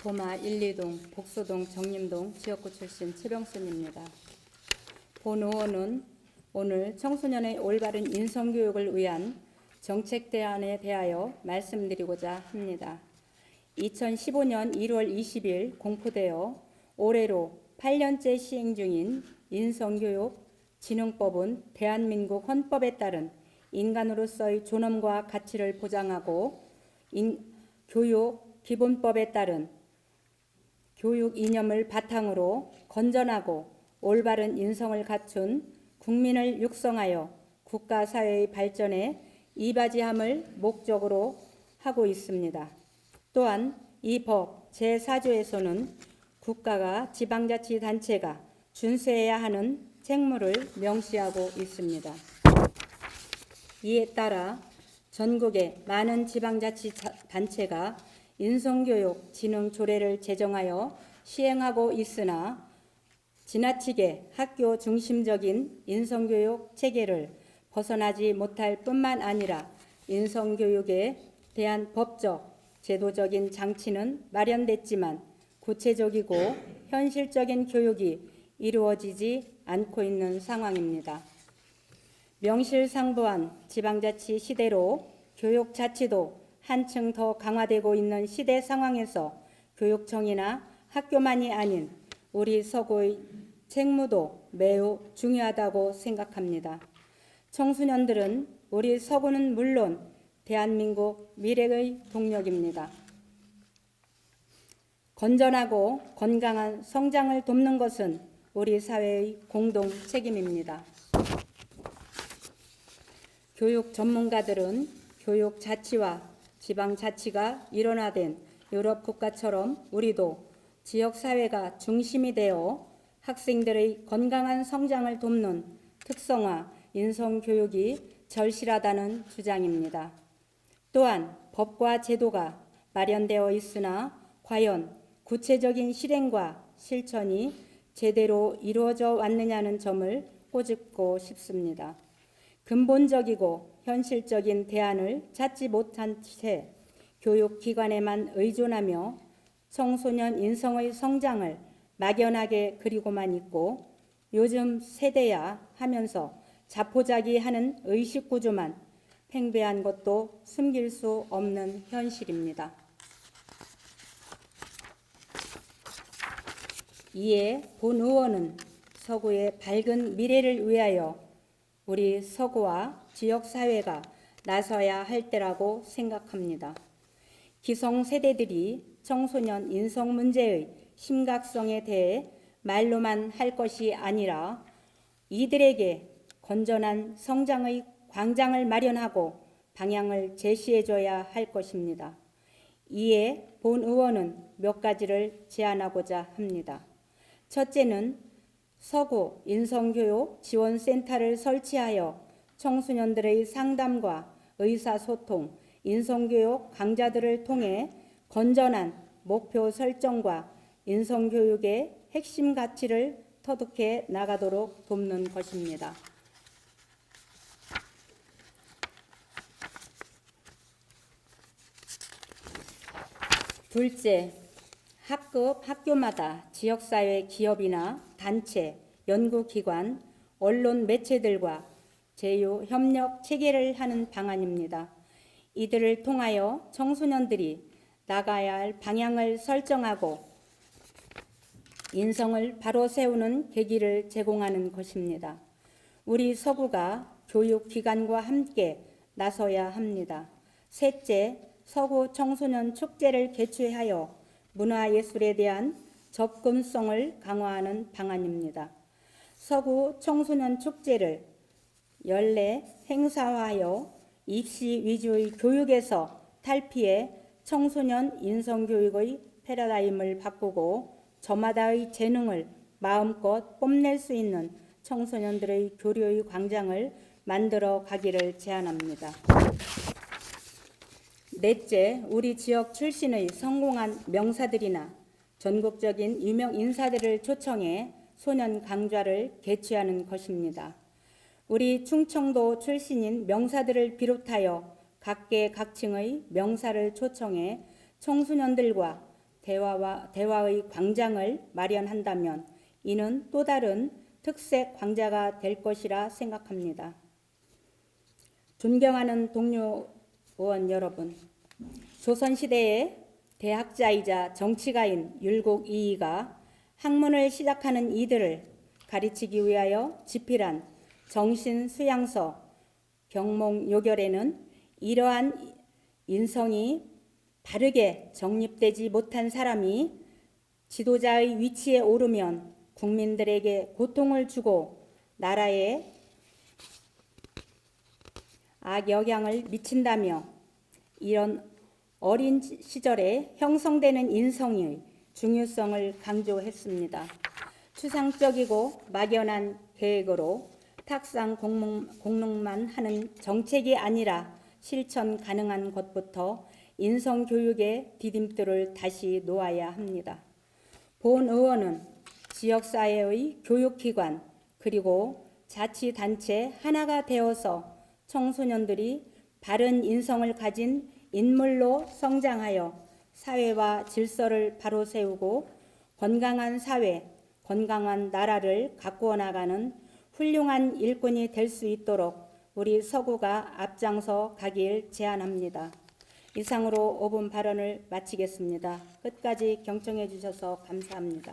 도마 1, 2동, 복소동, 정림동 지역구 출신 최병순입니다. 본 의원은 오늘 청소년의 올바른 인성교육을 위한 정책 대안에 대하여 말씀드리고자 합니다. 2015년 1월 20일 공포되어 올해로 8년째 시행 중인 인성교육 진흥법은 대한민국 헌법에 따른 인간으로서의 존엄과 가치를 보장하고 인- 교육 기본법에 따른 교육 이념을 바탕으로 건전하고 올바른 인성을 갖춘 국민을 육성하여 국가 사회의 발전에 이바지함을 목적으로 하고 있습니다. 또한 이 법 제4조에서는 국가가 지방자치 단체가 준수해야 하는 책무를 명시하고 있습니다. 이에 따라 전국의 많은 지방자치 단체가 인성교육 진흥 조례를 제정하여 시행하고 있으나 지나치게 학교 중심적인 인성교육 체계를 벗어나지 못할 뿐만 아니라 인성교육에 대한 법적, 제도적인 장치는 마련됐지만 구체적이고 현실적인 교육이 이루어지지 않고 있는 상황입니다. 명실상부한 지방자치 시대로 교육 자치도 한층 더 강화되고 있는 시대 상황에서 교육청이나 학교만이 아닌 우리 서구의 책무도 매우 중요하다고 생각합니다. 청소년들은 우리 서구는 물론 대한민국 미래의 동력입니다. 건전하고 건강한 성장을 돕는 것은 우리 사회의 공동 책임입니다. 교육 전문가들은 교육 자치와 지방 자치가 일원화된 유럽 국가처럼 우리도 지역 사회가 중심이 되어 학생들의 건강한 성장을 돕는 특성화 인성 교육이 절실하다는 주장입니다. 또한 법과 제도가 마련되어 있으나 과연 구체적인 실행과 실천이 제대로 이루어져 왔느냐는 점을 꼬집고 싶습니다. 근본적이고 현실적인 대안을 찾지 못한 채 교육기관에만 의존하며 청소년 인성의 성장을 막연하게 그리고만 있고 요즘 세대야 하면서 자포자기하는 의식 구조만 팽배한 것도 숨길 수 없는 현실입니다. 이에 본 의원은 서구의 밝은 미래를 위하여 우리 서구와 지역 사회가 나서야 할 때라고 생각합니다. 기성 세대들이 청소년 인성 문제의 심각성에 대해 말로만 할 것이 아니라 이들에게 건전한 성장의 광장을 마련하고 방향을 제시해 줘야 할 것입니다. 이에 본 의원은 몇 가지를 제안하고자 합니다. 첫째는 서구 인성교육 지원센터를 설치하여 청소년들의 상담과 의사소통, 인성교육 강좌들을 통해 건전한 목표 설정과 인성교육의 핵심 가치를 터득해 나가도록 돕는 것입니다. 둘째, 학급 학교마다 지역사회 기업이나 단체, 연구기관, 언론 매체들과 제휴 협력 체계를 하는 방안입니다. 이들을 통하여 청소년들이 나가야 할 방향을 설정하고 인성을 바로 세우는 계기를 제공하는 것입니다. 우리 서구가 교육기관과 함께 나서야 합니다. 셋째, 서구 청소년 축제를 개최하여 문화예술에 대한 접근성을 강화하는 방안입니다. 서구 청소년 축제를 연례 행사화하여 입시 위주의 교육에서 탈피해 청소년 인성교육의 패러다임을 바꾸고 저마다의 재능을 마음껏 뽐낼 수 있는 청소년들의 교류의 광장을 만들어 가기를 제안합니다. 넷째, 우리 지역 출신의 성공한 명사들이나 전국적인 유명 인사들을 초청해 소년 강좌를 개최하는 것입니다. 우리 충청도 출신인 명사들을 비롯하여 각계 각층의 명사를 초청해 청소년들과 대화와 대화의 광장을 마련한다면 이는 또 다른 특색 광자가 될 것이라 생각합니다. 존경하는 동료 의원 여러분, 조선시대의 대학자이자 정치가인 율곡 이이가 학문을 시작하는 이들을 가르치기 위하여 집필한 정신수양서 병몽요결에는 이러한 인성이 바르게 정립되지 못한 사람이 지도자의 위치에 오르면 국민들에게 고통을 주고 나라에 악영향을 미친다며 이런 어린 시절에 형성되는 인성의 중요성을 강조했습니다. 추상적이고 막연한 계획으로 탁상 공론만 하는 정책이 아니라 실천 가능한 것부터 인성 교육의 디딤돌을 다시 놓아야 합니다. 본 의원은 지역사회의 교육기관 그리고 자치단체 하나가 되어서 청소년들이 바른 인성을 가진 인물로 성장하여 사회와 질서를 바로 세우고 건강한 사회, 건강한 나라를 가꾸어 나가는 훌륭한 일꾼이 될 수 있도록 우리 서구가 앞장서 가길 제안합니다. 이상으로 5분 발언을 마치겠습니다. 끝까지 경청해 주셔서 감사합니다.